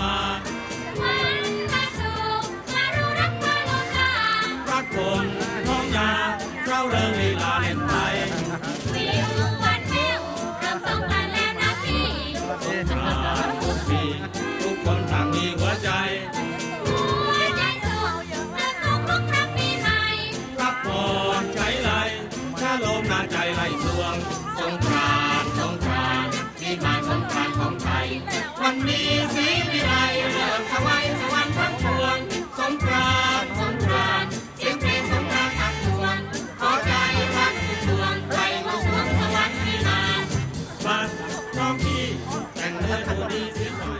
วันพรสุขมารู้รักพรโลกรักคนท้องนาเราเริงรื่นไทยวิววันวิวเริ่มงกรนแล้วนะพี่สกราต์ทุกปีทุกคนต่างมีหัวใจ หัวใจสุขเริ่มสุรั้งปีใหรักผ่อนใจไหลถ้าลมนาใจไหลสวงสงกร องพี่แต่งเนื้อดูดีซื้อของ